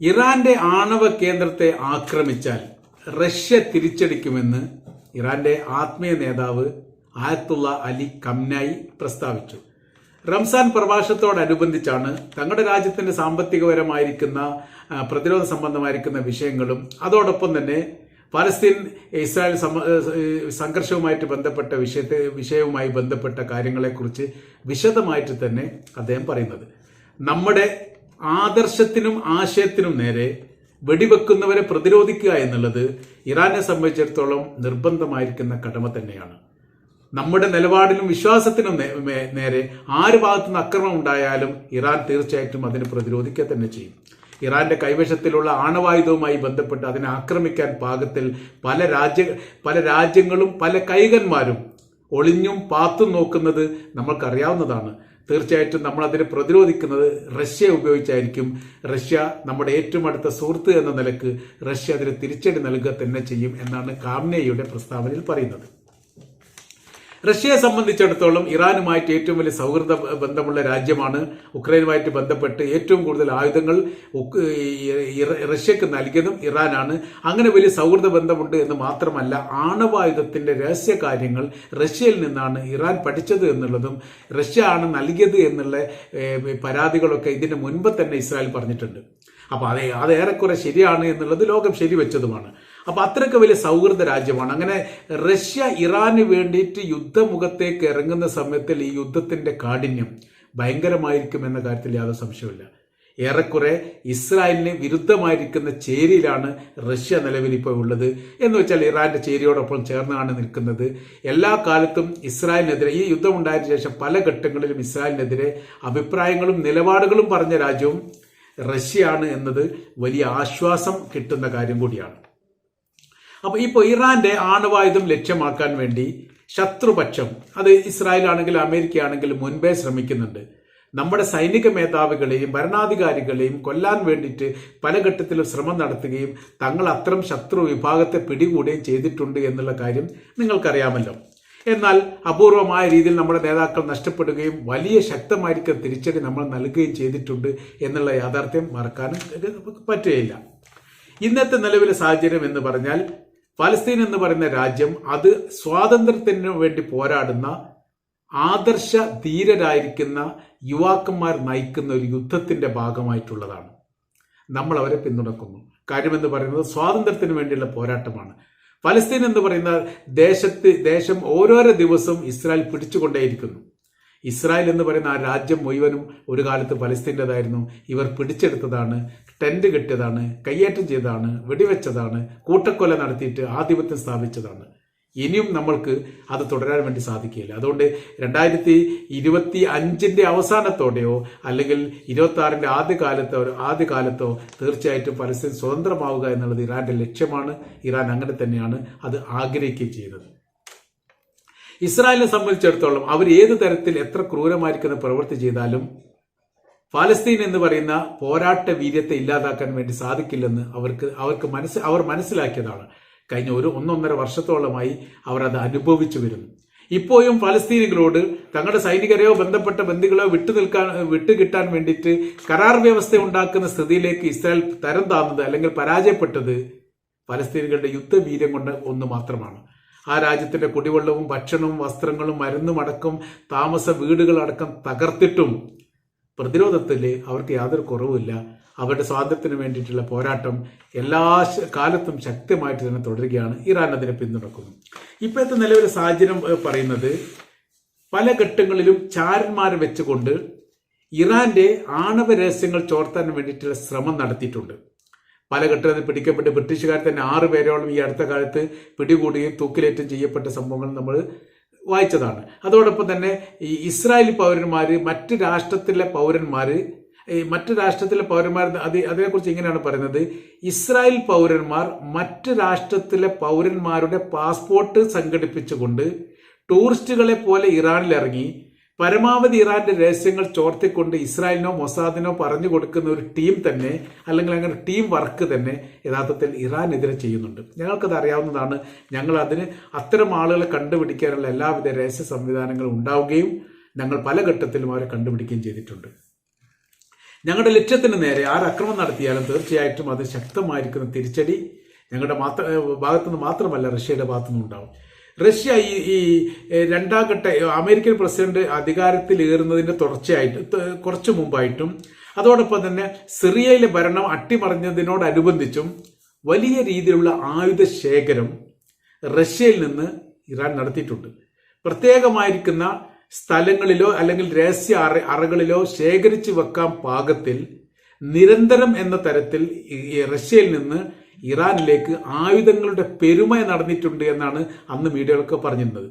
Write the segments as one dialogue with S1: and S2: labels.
S1: ഇറാന്റെ ആണവ കേന്ദ്രത്തെ ആക്രമിച്ചാൽ റഷ്യ തിരിച്ചടിക്കുമെന്ന് ഇറാന്റെ ആത്മീയ നേതാവ് ആയത്തുള്ള അലി കംനായി പ്രസ്താവിച്ചു. റംസാൻ പ്രഭാഷത്തോടനുബന്ധിച്ചാണ് തങ്ങളുടെ രാജ്യത്തിന്റെ സാമ്പത്തികപരമായിരിക്കുന്ന പ്രതിരോധ സംബന്ധമായിരിക്കുന്ന വിഷയങ്ങളും അതോടൊപ്പം തന്നെ പലസ്തീൻ ഇസ്രായേൽ സംഘർഷവുമായിട്ട് ബന്ധപ്പെട്ട വിഷയത്തെ വിഷയവുമായി ബന്ധപ്പെട്ട കാര്യങ്ങളെക്കുറിച്ച് വിശദമായിട്ട് തന്നെ അദ്ദേഹം പറയുന്നത്. നമ്മുടെ ആദർശത്തിനും ആശയത്തിനും നേരെ വെടിവെക്കുന്നവരെ പ്രതിരോധിക്കുക എന്നുള്ളത് ഇറാനെ സംബന്ധിച്ചിടത്തോളം നിർബന്ധമായിരിക്കുന്ന കടമ തന്നെയാണ്. നമ്മുടെ നിലപാടിനും വിശ്വാസത്തിനും നേരെ ആര് ഭാഗത്തുനിന്ന് അക്രമം ഉണ്ടായാലും ഇറാൻ തീർച്ചയായിട്ടും അതിനെ പ്രതിരോധിക്കുക തന്നെ ചെയ്യും. ഇറാന്റെ കൈവശത്തിലുള്ള ആണവായുധവുമായി ബന്ധപ്പെട്ട് അതിനെ ആക്രമിക്കാൻ പാകത്തിൽ പല രാജ്യ പല രാജ്യങ്ങളും പല കൈകന്മാരും ഒളിഞ്ഞും പാത്തും നോക്കുന്നത് നമ്മൾക്കറിയാവുന്നതാണ്. തീർച്ചയായിട്ടും നമ്മൾ അതിനെ പ്രതിരോധിക്കുന്നത് റഷ്യ ഉപയോഗിച്ചായിരിക്കും. റഷ്യ നമ്മുടെ ഏറ്റവും അടുത്ത സുഹൃത്ത് എന്ന നിലയ്ക്ക് റഷ്യ അതിന് തിരിച്ചടി നൽകുക തന്നെ ചെയ്യും എന്നാണ് കാംനയുടെ പ്രസ്താവനയിൽ പറയുന്നത്. റഷ്യയെ സംബന്ധിച്ചിടത്തോളം ഇറാനുമായിട്ട് ഏറ്റവും വലിയ സൗഹൃദ ബന്ധമുള്ള രാജ്യമാണ്. ഉക്രൈനുമായിട്ട് ബന്ധപ്പെട്ട് ഏറ്റവും കൂടുതൽ ആയുധങ്ങൾ റഷ്യക്ക് നൽകിയതും ഇറാനാണ്. അങ്ങനെ വലിയ സൗഹൃദ ബന്ധമുണ്ട് എന്ന് മാത്രമല്ല ആണവായുധത്തിന്റെ രഹസ്യ കാര്യങ്ങൾ റഷ്യയിൽ നിന്നാണ് ഇറാൻ പഠിച്ചത് എന്നുള്ളതും റഷ്യ ആണ് നൽകിയത് എന്നുള്ള പരാതികളൊക്കെ ഇതിന് മുൻപ് തന്നെ ഇസ്രായേൽ പറഞ്ഞിട്ടുണ്ട്. അപ്പോൾ അതെ അത് ഏറെക്കുറെ ശരിയാണ് എന്നുള്ളത് ലോകം ശരിവെച്ചതുമാണ്. അപ്പൊ അത്രയ്ക്ക് വലിയ സൗഹൃദ രാജ്യമാണ്. അങ്ങനെ റഷ്യ ഇറാന് വേണ്ടിയിട്ട് യുദ്ധമുഖത്തേക്ക് ഇറങ്ങുന്ന സമയത്തിൽ ഈ യുദ്ധത്തിന്റെ കാഠിന്യം ഭയങ്കരമായിരിക്കും എന്ന കാര്യത്തിൽ യാതൊരു സംശയമില്ല ഏറെക്കുറെ ഇസ്രായേലിന് വിരുദ്ധമായിരിക്കുന്ന ചേരിയിലാണ് റഷ്യ നിലവിൽ ഇപ്പോൾ ഉള്ളത്. എന്ന് വെച്ചാൽ ഇറാന്റെ ചേരിയോടൊപ്പം ചേർന്നാണ് നിൽക്കുന്നത്. എല്ലാ കാലത്തും ഇസ്രായേലിനെതിരെ ഈ യുദ്ധം ഉണ്ടായതിനു ശേഷം പല ഘട്ടങ്ങളിലും ഇസ്രായേലിനെതിരെ അഭിപ്രായങ്ങളും നിലപാടുകളും പറഞ്ഞ രാജ്യവും റഷ്യയാണ് എന്നത് വലിയ ആശ്വാസം കിട്ടുന്ന കാര്യം കൂടിയാണ്. അപ്പൊ ഇപ്പോൾ ഇറാന്റെ ആണവായുധം ലക്ഷ്യമാക്കാൻ വേണ്ടി ശത്രുപക്ഷം അത് ഇസ്രായേൽ ആണെങ്കിലും അമേരിക്ക ആണെങ്കിലും മുൻപേ ശ്രമിക്കുന്നുണ്ട്. നമ്മുടെ സൈനിക മേധാവികളെയും ഭരണാധികാരികളെയും കൊല്ലാൻ വേണ്ടിയിട്ട് പല ഘട്ടത്തിലും ശ്രമം നടത്തുകയും തങ്ങൾ അത്തരം ശത്രു വിഭാഗത്തെ പിടികൂടുകയും ചെയ്തിട്ടുണ്ട് എന്നുള്ള കാര്യം നിങ്ങൾക്കറിയാമല്ലോ. എന്നാൽ അപൂർവമായ രീതിയിൽ നമ്മുടെ നേതാക്കൾ നഷ്ടപ്പെടുകയും വലിയ ശക്തമായിരിക്കും തിരിച്ചടി നമ്മൾ നൽകുകയും ചെയ്തിട്ടുണ്ട് എന്നുള്ള യാഥാർത്ഥ്യം മറക്കാനും പറ്റുകയില്ല. ഇന്നത്തെ നിലവിലെ സാഹചര്യം എന്ന് പറഞ്ഞാൽ ഫലസ്തീൻ എന്ന് പറയുന്ന രാജ്യം അത് സ്വാതന്ത്ര്യത്തിന് വേണ്ടി പോരാടുന്ന ആദർശ ധീരരായിരിക്കുന്ന യുവാക്കന്മാർ നയിക്കുന്ന ഒരു യുദ്ധത്തിന്റെ ഭാഗമായിട്ടുള്ളതാണ്. നമ്മൾ അവരെ പിന്തുണക്കുന്നു. കാര്യമെന്ന് പറയുന്നത് സ്വാതന്ത്ര്യത്തിന് വേണ്ടിയുള്ള പോരാട്ടമാണ്. ഫലസ്തീൻ എന്ന് പറയുന്ന ദേശത്ത് ദേശം ഓരോരോ ദിവസവും ഇസ്രായേൽ പിടിച്ചുകൊണ്ടേയിരിക്കുന്നു. ഇസ്രായേൽ എന്ന് പറയുന്ന ആ രാജ്യം മുഴുവനും ഒരു കാലത്ത് ഫലസ്തീന്റെതായിരുന്നു. ഇവർ പിടിച്ചെടുത്തതാണ് ടെന്റ് കെട്ടിയതാണ് കയ്യേറ്റം ചെയ്തതാണ് വെടിവെച്ചതാണ് കൂട്ടക്കൊല നടത്തിയിട്ട് ആധിപത്യം സ്ഥാപിച്ചതാണ്. ഇനിയും നമ്മൾക്ക് അത് തുടരാൻ വേണ്ടി സാധിക്കില്ല അതുകൊണ്ട് രണ്ടായിരത്തി ഇരുപത്തി അഞ്ചിന്റെ അവസാനത്തോടെയോ അല്ലെങ്കിൽ ഇരുപത്തി ആറിന്റെ ആദ്യകാലത്തോ കാലത്തോ ആദ്യ കാലത്തോ തീർച്ചയായിട്ടും പലസ്തീൻ സ്വതന്ത്രമാവുക എന്നുള്ളത് ഇറാന്റെ ലക്ഷ്യമാണ്. ഇറാൻ അങ്ങനെ തന്നെയാണ് അത് ആഗ്രഹിക്കുകയും ചെയ്യുന്നത്. ഇസ്രായേലിനെ സംബന്ധിച്ചിടത്തോളം അവർ ഏത് തരത്തിൽ എത്ര ക്രൂരമായിരിക്കുന്ന പ്രവൃത്തി ചെയ്താലും ഫലസ്തീൻ എന്ന് പറയുന്ന പോരാട്ട വീര്യത്തെ ഇല്ലാതാക്കാൻ വേണ്ടി സാധിക്കില്ലെന്ന് അവർക്ക് അവർക്ക് മനസ്സ് അവർ മനസ്സിലാക്കിയതാണ്. കഴിഞ്ഞ ഒരു ഒന്നൊന്നര വർഷത്തോളമായി അവർ അത് അനുഭവിച്ചു വരുന്നു. ഇപ്പോഴും ഫലസ്തീനികളോട് തങ്ങളുടെ സൈനികരെയോ ബന്ധപ്പെട്ട ബന്ധുക്കളോ വിട്ടു നിൽക്കാൻ വിട്ടുകിട്ടാൻ വേണ്ടിയിട്ട് കരാർ വ്യവസ്ഥ ഉണ്ടാക്കുന്ന സ്ഥിതിയിലേക്ക് ഇസ്രായേൽ തരം താന്നത് അല്ലെങ്കിൽ പരാജയപ്പെട്ടത് ഫലസ്തീനികളുടെ യുദ്ധവീര്യം കൊണ്ട് ഒന്ന് മാത്രമാണ്. ആ രാജ്യത്തിന്റെ കുടിവെള്ളവും ഭക്ഷണവും വസ്ത്രങ്ങളും മരുന്നും അടക്കം താമസ വീടുകളടക്കം തകർത്തിട്ടും പ്രതിരോധത്തിൽ അവർക്ക് യാതൊരു കുറവുമില്ല. അവരുടെ സ്വാതന്ത്ര്യത്തിന് വേണ്ടിയിട്ടുള്ള പോരാട്ടം എല്ലാ കാലത്തും ശക്തമായിട്ട് തന്നെ തുടരുകയാണ്. ഇറാൻ അതിനെ പിന്തുണക്കുന്നു. ഇപ്പോഴത്തെ നിലവിലെ സാഹചര്യം പറയുന്നത് പല ഘട്ടങ്ങളിലും ചാരന്മാരെ വെച്ചുകൊണ്ട് ഇറാന്റെ ആണവ രഹസ്യങ്ങൾ ചോർത്താൻ വേണ്ടിയിട്ടുള്ള ശ്രമം നടത്തിയിട്ടുണ്ട്. പല ഘട്ടത്തിൽ പിടിക്കപ്പെട്ട് ബ്രിട്ടീഷുകാർ തന്നെ ആറ് പേരോളം ഈ അടുത്ത കാലത്ത് പിടികൂടുകയും തൂക്കിലേറ്റം ചെയ്യപ്പെട്ട സംഭവങ്ങൾ നമ്മൾ വായിച്ചതാണ്. അതോടൊപ്പം തന്നെ ഈ ഇസ്രായേലി പൗരന്മാർ മറ്റ് രാഷ്ട്രത്തിലെ പൗരന്മാർ ഈ മറ്റ് രാഷ്ട്രത്തിലെ പൗരന്മാർ അത് അതിനെക്കുറിച്ച് ഇങ്ങനെയാണ് പറയുന്നത്. ഇസ്രായേൽ പൗരന്മാർ മറ്റ് രാഷ്ട്രത്തിലെ പൗരന്മാരുടെ പാസ്പോർട്ട് സംഘടിപ്പിച്ചുകൊണ്ട് ടൂറിസ്റ്റുകളെ പോലെ ഇറാനിൽ ഇറങ്ങി പരമാവധി ഇറാന്റെ രഹസ്യങ്ങൾ ചോർത്തിക്കൊണ്ട് ഇസ്രായേലിനോ മൊസാദിനോ പറഞ്ഞു കൊടുക്കുന്ന ഒരു ടീം തന്നെ അല്ലെങ്കിൽ അങ്ങനെ ടീം വർക്ക് തന്നെ യഥാർത്ഥത്തിൽ ഇറാനെതിരെ ചെയ്യുന്നുണ്ട്. ഞങ്ങൾക്കത് അറിയാവുന്നതാണ്. ഞങ്ങൾ അതിന് അത്തരം ആളുകളെ കണ്ടുപിടിക്കാനുള്ള എല്ലാവിധ രഹസ്യ സംവിധാനങ്ങളും ഉണ്ടാവുകയും ഞങ്ങൾ പല ഘട്ടത്തിലും അവരെ കണ്ടുപിടിക്കുകയും ചെയ്തിട്ടുണ്ട്. ഞങ്ങളുടെ ലക്ഷ്യത്തിന് നേരെ ആരക്രമം നടത്തിയാലും തീർച്ചയായിട്ടും അത് ശക്തമായിരിക്കുന്ന തിരിച്ചടി ഞങ്ങളുടെ മാത്ര ഭാഗത്തുനിന്ന് മാത്രമല്ല റഷ്യയുടെ ഭാഗത്തുനിന്ന് ഉണ്ടാവും റഷ്യ ഈ ഈ രണ്ടാം ഘട്ട അമേരിക്കൻ പ്രസിഡന്റ് അധികാരത്തിൽ ഏറുന്നതിന്റെ തുടർച്ചയായിട്ട് കുറച്ചു മുമ്പായിട്ടും അതോടൊപ്പം തന്നെ സിറിയയിലെ ഭരണം അട്ടിമറിഞ്ഞതിനോടനുബന്ധിച്ചും വലിയ രീതിയിലുള്ള ആയുധ ശേഖരം റഷ്യയിൽ നിന്ന് ഇറാൻ നടത്തിയിട്ടുണ്ട്. പ്രത്യേകമായിരിക്കുന്ന സ്ഥലങ്ങളിലോ അല്ലെങ്കിൽ രഹസ്യ അറ അറകളിലോ ശേഖരിച്ചു വെക്കാൻ പാകത്തിൽ നിരന്തരം എന്ന തരത്തിൽ റഷ്യയിൽ നിന്ന് ഇറാനിലേക്ക് ആയുധങ്ങളുടെ പെരുമ നടന്നിട്ടുണ്ട് എന്നാണ് അന്ന് മീഡിയകളൊക്കെ പറഞ്ഞിരുന്നത്.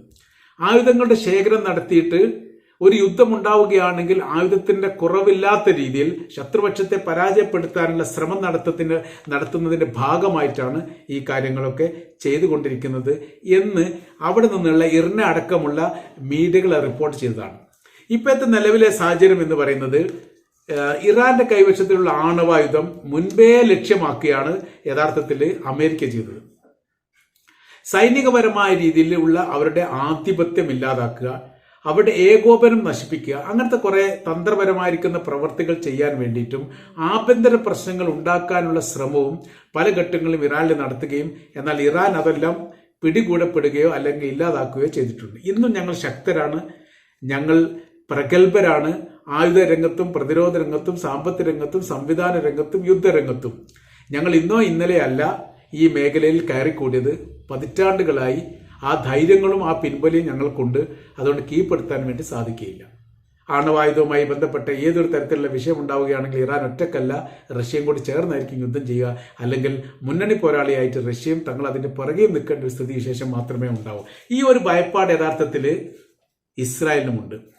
S1: ആയുധങ്ങളുടെ ശേഖരം നടത്തിയിട്ട് ഒരു യുദ്ധം ഉണ്ടാവുകയാണെങ്കിൽ ആയുധത്തിന്റെ കുറവില്ലാത്ത രീതിയിൽ ശത്രുപക്ഷത്തെ പരാജയപ്പെടുത്താനുള്ള ശ്രമം നടത്തത്തിന് നടത്തുന്നതിന്റെ ഭാഗമായിട്ടാണ് ഈ കാര്യങ്ങളൊക്കെ ചെയ്തുകൊണ്ടിരിക്കുന്നത് എന്ന് അവിടെ നിന്നുള്ള ഇറിന അടക്കമുള്ള മീഡിയകൾ റിപ്പോർട്ട് ചെയ്തതാണ്. ഇപ്പോഴത്തെ നിലവിലെ സാഹചര്യം എന്ന് പറയുന്നത് ഇറാന്റെ കൈവശത്തിലുള്ള ആണവായുധം മുൻപേ ലക്ഷ്യമാക്കിയാണ് യഥാർത്ഥത്തിൽ അമേരിക്ക ചെയ്തത്. സൈനികപരമായ രീതിയിലുള്ള അവരുടെ ആധിപത്യം ഇല്ലാതാക്കുക അവരുടെ ഏകോപനം നശിപ്പിക്കുക അങ്ങനത്തെ കുറെ തന്ത്രപരമായിരിക്കുന്ന പ്രവർത്തികൾ ചെയ്യാൻ വേണ്ടിയിട്ടും ആഭ്യന്തര പ്രശ്നങ്ങൾ ഉണ്ടാക്കാനുള്ള ശ്രമവും പല ഘട്ടങ്ങളിലും ഇറാനിൽ നടത്തുകയും എന്നാൽ ഇറാൻ അതെല്ലാം പിടികൂടപ്പെടുകയോ അല്ലെങ്കിൽ ഇല്ലാതാക്കുകയോ ചെയ്തിട്ടുണ്ട്. ഇന്നും ഞങ്ങൾ ശക്തരാണ് ഞങ്ങൾ പ്രഗത്ഭരാണ് ആയുധ രംഗത്തും പ്രതിരോധ രംഗത്തും സാമ്പത്തിക രംഗത്തും സംവിധാന രംഗത്തും യുദ്ധരംഗത്തും. ഞങ്ങൾ ഇന്നോ ഇന്നലെയല്ല ഈ മേഖലയിൽ കയറിക്കൂടിയത്. പതിറ്റാണ്ടുകളായി ആ ധൈര്യങ്ങളും ആ പിൻബലിയും ഞങ്ങൾക്കുണ്ട്. അതുകൊണ്ട് കീഴ്പ്പെടുത്താൻ വേണ്ടി സാധിക്കുകയില്ല. ആണവായുധവുമായി ബന്ധപ്പെട്ട ഏതൊരു തരത്തിലുള്ള വിഷയം ഉണ്ടാവുകയാണെങ്കിൽ ഇറാൻ ഒറ്റക്കല്ല. റഷ്യയും കൂടി ചേർന്നായിരിക്കും യുദ്ധം ചെയ്യുക. അല്ലെങ്കിൽ മുന്നണി പോരാളിയായിട്ട് റഷ്യയും തങ്ങൾ അതിന്റെ പുറകെയും നിൽക്കേണ്ട ഒരു സ്ഥിതി വിശേഷം മാത്രമേ ഉണ്ടാവൂ. ഈ ഒരു ഭയപ്പാട് യഥാർത്ഥത്തിൽ ഇസ്രായേലിനുമുണ്ട്.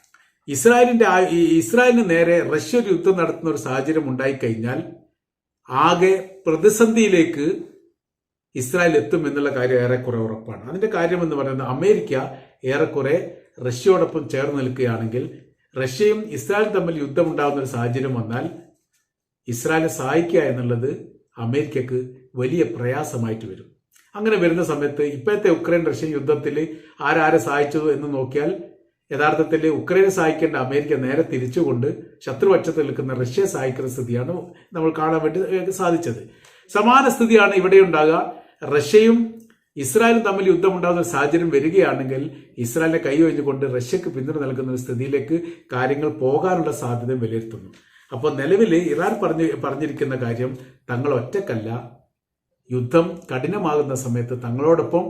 S1: ഇസ്രായേലിന്റെ ഇസ്രായേലിന് നേരെ റഷ്യ ഒരു യുദ്ധം നടത്തുന്ന ഒരു സാഹചര്യം ഉണ്ടായിക്കഴിഞ്ഞാൽ ആകെ പ്രതിസന്ധിയിലേക്ക് ഇസ്രായേൽ എത്തും എന്നുള്ള കാര്യം ഏറെക്കുറെ ഉറപ്പാണ്. അതിന്റെ കാര്യം എന്ന് പറയുന്നത് അമേരിക്ക ഏറെക്കുറെ റഷ്യയോടൊപ്പം ചേർന്ന് നിൽക്കുകയാണെങ്കിൽ റഷ്യയും ഇസ്രായേലും തമ്മിൽ യുദ്ധം ഉണ്ടാകുന്ന ഒരു സാഹചര്യം വന്നാൽ ഇസ്രായേലിനെ സഹായിക്കുക എന്നുള്ളത് അമേരിക്കക്ക് വലിയ പ്രയാസമായിട്ട് വരും. അങ്ങനെ വരുന്ന സമയത്ത് ഇപ്പോഴത്തെ ഉക്രൈൻ റഷ്യൻ യുദ്ധത്തിൽ ആരാരെ സഹായിച്ചു എന്ന് നോക്കിയാൽ യഥാർത്ഥത്തിൽ ഉക്രൈനെ സഹായിക്കേണ്ട അമേരിക്ക നേരെ തിരിച്ചുകൊണ്ട് ശത്രുപക്ഷത്ത് നിൽക്കുന്ന റഷ്യയെ സഹായിക്കുന്ന സ്ഥിതിയാണ് നമ്മൾ കാണാൻ വേണ്ടി സാധിച്ചത്. സമാന സ്ഥിതിയാണ് ഇവിടെ ഉണ്ടാകുക. റഷ്യയും ഇസ്രായേലും തമ്മിൽ യുദ്ധമുണ്ടാകുന്ന ഒരു സാഹചര്യം വരികയാണെങ്കിൽ ഇസ്രായേലിനെ കൈയൊഴിഞ്ഞുകൊണ്ട് റഷ്യക്ക് പിന്തുണ നൽകുന്ന ഒരു സ്ഥിതിയിലേക്ക് കാര്യങ്ങൾ പോകാനുള്ള സാധ്യത വിലയിരുത്തുന്നു. അപ്പോൾ നിലവിൽ ഇറാൻ പറഞ്ഞു പറഞ്ഞിരിക്കുന്ന കാര്യം തങ്ങൾ ഒറ്റക്കല്ല. യുദ്ധം കഠിനമാകുന്ന സമയത്ത് തങ്ങളോടൊപ്പം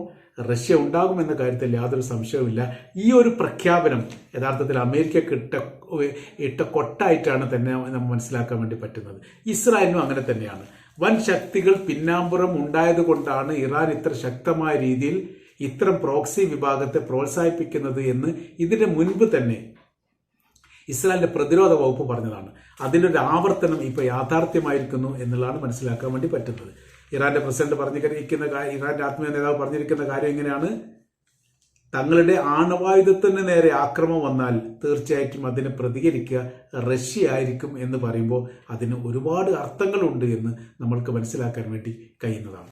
S1: റഷ്യ ഉണ്ടാകുമെന്ന കാര്യത്തിൽ യാതൊരു സംശയവുമില്ല. ഈ ഒരു പ്രഖ്യാപനം യഥാർത്ഥത്തിൽ അമേരിക്കക്ക് ഇട്ട ഇട്ട കൊട്ടായിട്ടാണ് തന്നെ നമ്മൾ മനസ്സിലാക്കാൻ വേണ്ടി പറ്റുന്നത്. ഇസ്രായേലിനും അങ്ങനെ തന്നെയാണ്. വൻ ശക്തികൾ പിന്നാമ്പുറം ഉണ്ടായതുകൊണ്ടാണ് ഇറാൻ ഇത്ര ശക്തമായ രീതിയിൽ ഇത്തരം പ്രോക്സി വിഭാഗത്തെ പ്രോത്സാഹിപ്പിക്കുന്നത് എന്ന് ഇതിന് മുൻപ് തന്നെ ഇസ്രായേലിന്റെ പ്രതിരോധ വകുപ്പ് പറഞ്ഞതാണ്. അതിന്റെ ഒരു ആവർത്തനം ഇപ്പോൾ യാഥാർത്ഥ്യമായിരിക്കുന്നു എന്നുള്ളതാണ് മനസ്സിലാക്കാൻ വേണ്ടി പറ്റുന്നത്. ഇറാന്റെ പ്രസിഡന്റ് പറഞ്ഞിരിക്കുന്ന ഇറാന്റെ ആത്മീയ നേതാവ് പറഞ്ഞിരിക്കുന്ന കാര്യം എങ്ങനെയാണ്? തങ്ങളുടെ ആണവായുധത്തിന് നേരെ ആക്രമം വന്നാൽ തീർച്ചയായിട്ടും അതിന് പ്രതികരിക്കുക. റഷ്യ ആയിരിക്കും എന്ന് പറയുമ്പോൾ അതിന് ഒരുപാട് അർത്ഥങ്ങളുണ്ട് എന്ന് നമ്മൾക്ക് മനസ്സിലാക്കാൻ വേണ്ടി കഴിയുന്നതാണ്.